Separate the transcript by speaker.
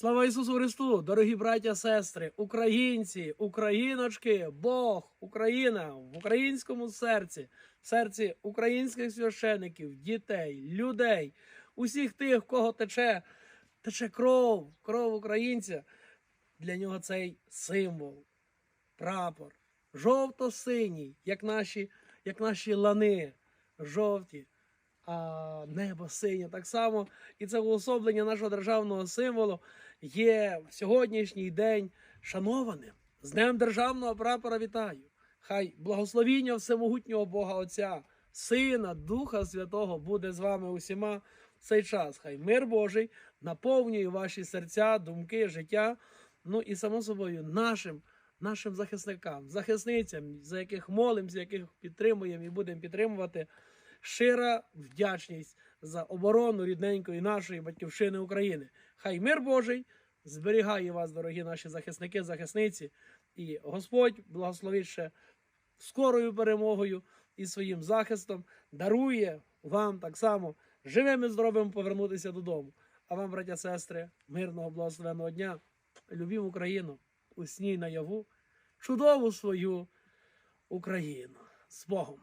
Speaker 1: Слава Ісусу Христу, дорогі браття, сестри, українці, україночки, Бог, Україна в українському серці, в серці українських священиків, дітей, людей, усіх тих, в кого тече, тече кров, кров українця. Для нього цей символ, прапор, жовто-синій, як наші, як наші лани, жовті, а небо синє так само. І це уособлення нашого державного символу є в сьогоднішній день шанованим. З Днем Державного прапора вітаю. Хай благословіння всемогутнього Бога Отця, Сина, Духа Святого буде з вами усіма в цей час. Хай мир Божий наповнює ваші серця, думки, життя. Ну і само собою нашим, нашим захисникам, захисницям, за яких молимося, яких підтримуємо і будемо підтримувати. Щира вдячність за оборону рідненької нашої батьківщини України. Хай мир Божий зберігає вас, дорогі наші захисники, захисниці, і Господь благословить ще скорою перемогою і своїм захистом дарує вам так само живим і здоровим повернутися додому. А вам, браття, сестри, мирного благословенного дня. Любім Україну, усній наяву, чудову свою Україну. З Богом!